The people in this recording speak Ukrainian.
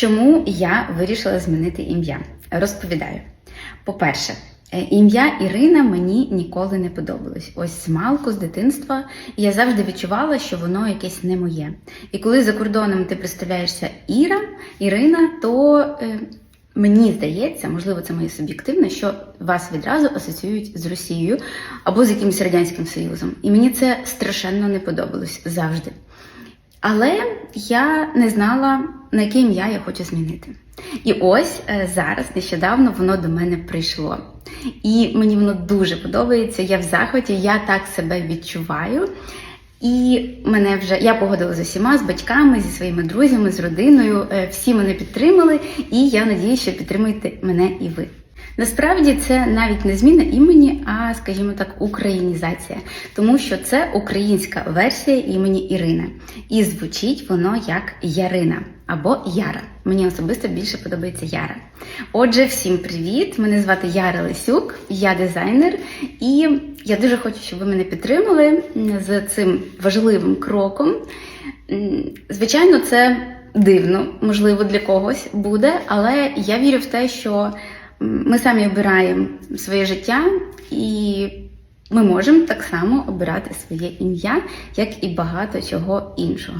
Чому я вирішила змінити ім'я? Розповідаю. По-перше, е, ім'я Ірина мені ніколи не подобалось. Ось з малку, з дитинства, і я завжди відчувала, що воно якесь не моє. І коли за кордоном ти представляєшся Іра, Ірина, то е, мені здається, можливо, це моє суб'єктивне, що вас відразу асоціюють з Росією або з якимось радянським союзом. І мені це страшенно не подобалось завжди. Але я не знала, на яке ім'я я хочу змінити. І ось е, зараз нещодавно воно до мене прийшло. І мені воно дуже подобається. Я в захваті, я так себе відчуваю. І мене вже я погодила з усіма, з батьками, зі своїми друзями, з родиною. Е, Всі мене підтримали, і я надіюся, що підтримуєте мене і ви. Насправді це навіть не зміна імені, а скажімо так, українізація, тому що це українська версія імені Ірина, і звучить воно як Ярина або Яра. Мені особисто більше подобається Яра. Отже, всім привіт! Мене звати Яра Лисюк, я дизайнер, і я дуже хочу, щоб ви мене підтримали з цим важливим кроком. Звичайно, це дивно, можливо, для когось буде, але я вірю в те, що ми самі обираємо своє життя і ми можемо так само обирати своє ім'я, як і багато чого іншого.